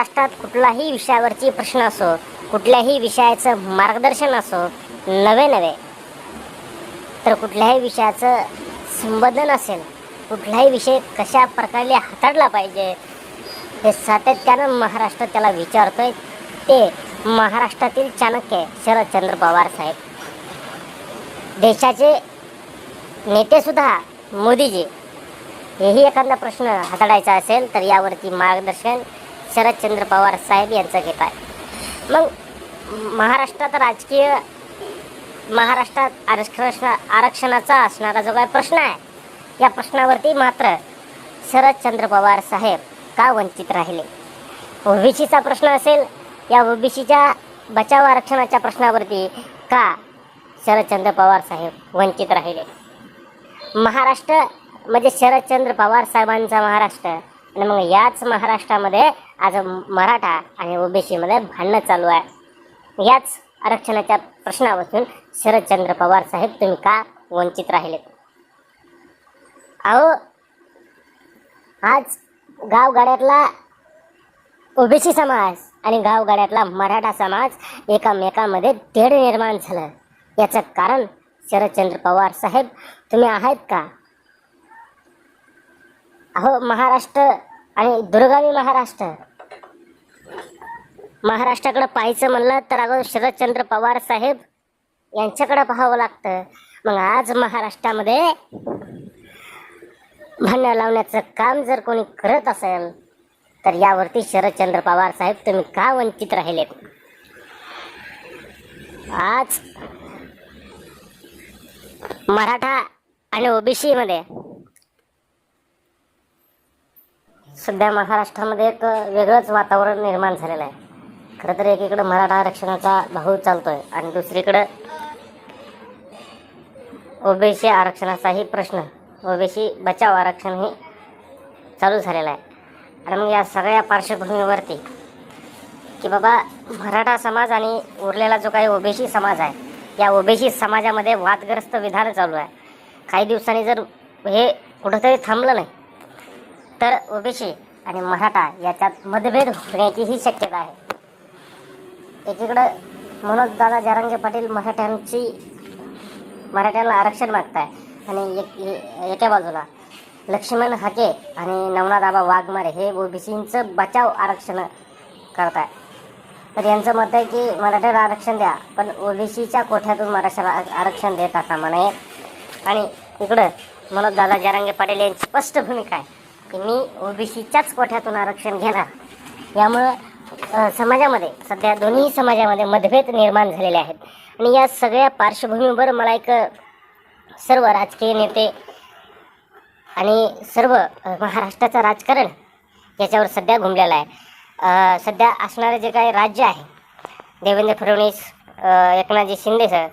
महाराष्ट्रात कुठलाही विषयावरची प्रश्न असो कुठल्याही विषयाचं मार्गदर्शन असो नवे नवे. तर कुठल्याही विषयाचं संबोधन असेल कुठलाही विषय कशा प्रकारे हाताळला पाहिजे हे सातत्यानं महाराष्ट्र त्याला विचारतोय ते महाराष्ट्रातील चाणक्य शरदचंद्र पवार साहेब. देशाचे नेतेसुद्धा मोदीजी. हेही एखादा प्रश्न हाताळायचा असेल तर यावरती मार्गदर्शन शरदचंद्र पवार साहेब यांचं घेत आहे. मग महाराष्ट्रात राजकीय महाराष्ट्रात आरक्षण आरक्षणाचा असणारा जो काय प्रश्न आहे या प्रश्नावरती मात्र शरदचंद्र पवार साहेब का वंचित राहिले? ओबीसीचा प्रश्न असेल या ओबीसीच्या बचाव आरक्षणाच्या प्रश्नावरती का शरदचंद्र पवार साहेब वंचित राहिले? महाराष्ट्र म्हणजे शरदचंद्र पवार साहेबांचा महाराष्ट्र आणि मग याच महाराष्ट्रामध्ये आज मराठा आणि ओबीसीमध्ये भांडणं चालू आहे. याच आरक्षणाच्या प्रश्नापासून शरदचंद्र पवार साहेब तुम्ही का वंचित राहिले अहो आज गावगाड्यातला ओबीसी समाज आणि गावगाड्यातला मराठा समाज एकामेकामध्ये तेढ निर्माण झालं. याचं कारण शरदचंद्र पवार साहेब तुम्ही आहात का? अहो महाराष्ट्र आणि दुर्गावी महाराष्ट्र महाराष्ट्राकडे पाहायचं म्हणलं तर अगोदर शरदचंद्र पवार साहेब यांच्याकडे पाहावं लागतं. मग आज महाराष्ट्रामध्ये भांडण लावण्याचं काम जर कोणी करत असेल तर यावरती शरदचंद्र पवार साहेब तुम्ही का वंचित राहिलेत? आज मराठा आणि ओबीसी मध्ये सध्या महाराष्ट्रामध्ये एक वेगळंच वातावरण निर्माण झालेलं आहे. खरं तर एकीकडे मराठा आरक्षणाचा भाऊ चालतोय आणि दुसरीकडं ओबीसी आरक्षणाचाही प्रश्न. ओबीसी बचाव आरक्षणही चालू झालेलं आहे. आणि मग या सगळ्या पार्श्वभूमीवरती की बाबा मराठा समाज आणि उरलेला जो काही ओबीसी समाज आहे या ओबीसी समाजामध्ये वादग्रस्त विधान चालू आहे. काही दिवसांनी जर हे कुठंतरी थांबलं नाही तर ओबीसी आणि मराठा याच्यात मतभेद होण्याचीही शक्यता आहे. एकीकडं मनोज दादा जारांगे पाटील मराठ्यांची मराठ्यांना आरक्षण मागताय. आणि एक एका बाजूला लक्ष्मण हाके आणि नवनाथाबा वाघमारे हे ओबीसींचं बचाव आरक्षण करताय. तर यांचं मत आहे की मराठ्याला आरक्षण द्या पण ओबीसीच्या कोठ्यातून मराठ्याला आरक्षण देता कामा नये आणि इकडं मनोज दादा जरांगे पाटील यांची स्पष्ट भूमिका आहे की मी ओबीसीच्याच कोठ्यातून आरक्षण घेणार. यामुळं समाजामध्ये सध्या दोन्ही समाजामध्ये मतभेद निर्माण झालेले आहेत. आणि या सगळ्या पार्श्वभूमीवर मला एक सर्व राजकीय नेते आणि सर्व महाराष्ट्राचं राजकारण याच्यावर सध्या घुमलेलं आहे. सध्या असणारे जे काही राज्य आहे देवेंद्र फडणवीस एकनाथजी शिंदे सर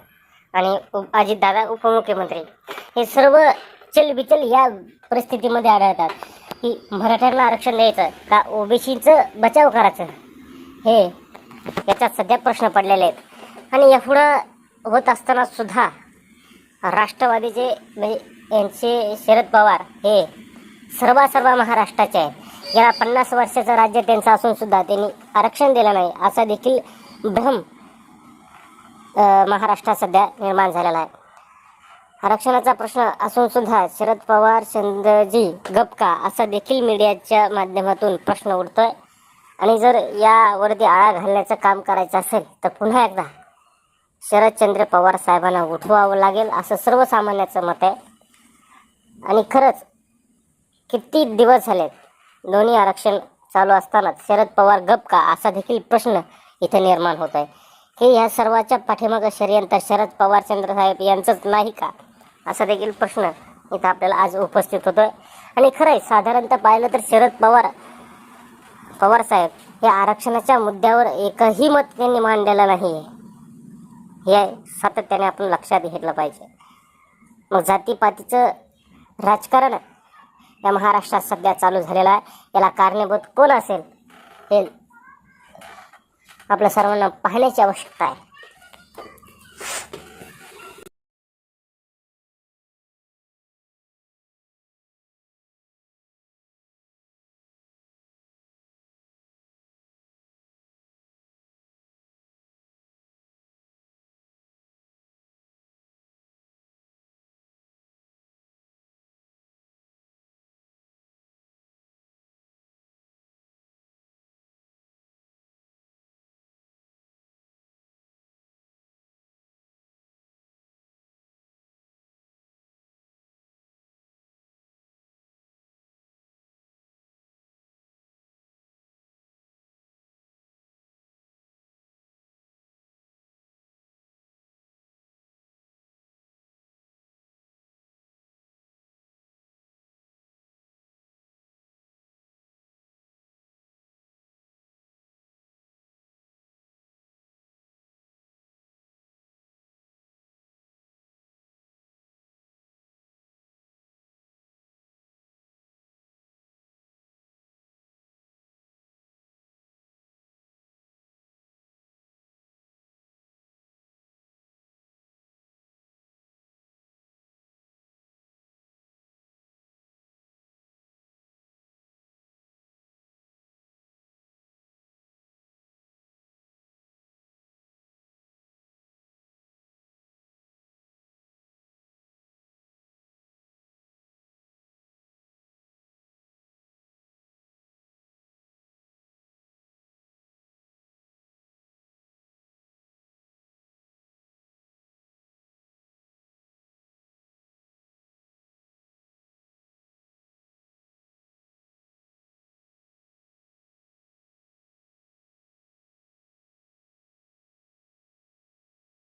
आणि उप अजितदादा उपमुख्यमंत्री हे सर्व चलबिचल या परिस्थितीमध्ये आढळतात की मराठ्यांना आरक्षण द्यायचं का ओबीसीचं बचाव करायचं? हे याच्यात सध्या प्रश्न पडलेले आहेत. आणि यापुढं होत असताना सुद्धा राष्ट्रवादीचे म्हणजे यांचे शरद पवार हे सर्व सर्व महाराष्ट्राचे आहेत. गेल्या पन्नास वर्षाचं राज्य त्यांचं असून सुद्धा त्यांनी आरक्षण दिलं नाही असा देखील भ्रम महाराष्ट्रात सध्या निर्माण झालेला आहे. आरक्षणाचा प्रश्न असून सुद्धा शरद पवार चंद्रजी गपका असा देखील मीडियाच्या माध्यमातून प्रश्न उडतोय आणि जर यावरती आळा घालण्याचं काम करायचं असेल तर पुन्हा एकदा शरदचंद्र पवार साहेबांना उठवावं लागेल असं सर्वसामान्याचं मत आहे. आणि खरंच किती दिवस झालेत दोन्ही आरक्षण चालू असतानाच शरद पवार गप का असा देखील प्रश्न इथे निर्माण होत आहे. हे या सर्वाच्या पाठीमागं षडयंत्र शरद पवार चंद्र साहेब यांचंच नाही का असा देखील प्रश्न इथं आपल्याला आज उपस्थित होतो आहे आणि खरं आहे साधारणतः पाहिलं तर शरद पवार पवार साहेब हे आरक्षणाच्या मुद्द्यावर एकही मत त्यांनी मांडलेलं नाही. हे सातत्याने आपण लक्षात घेतलं पाहिजे. मग जातीपातीचं राजकारण या महाराष्ट्रात सध्या चालू झालेलं आहे. याला कारणीभूत कोण असेल हे आपल्या सर्वांना पाहण्याची आवश्यकता आहे.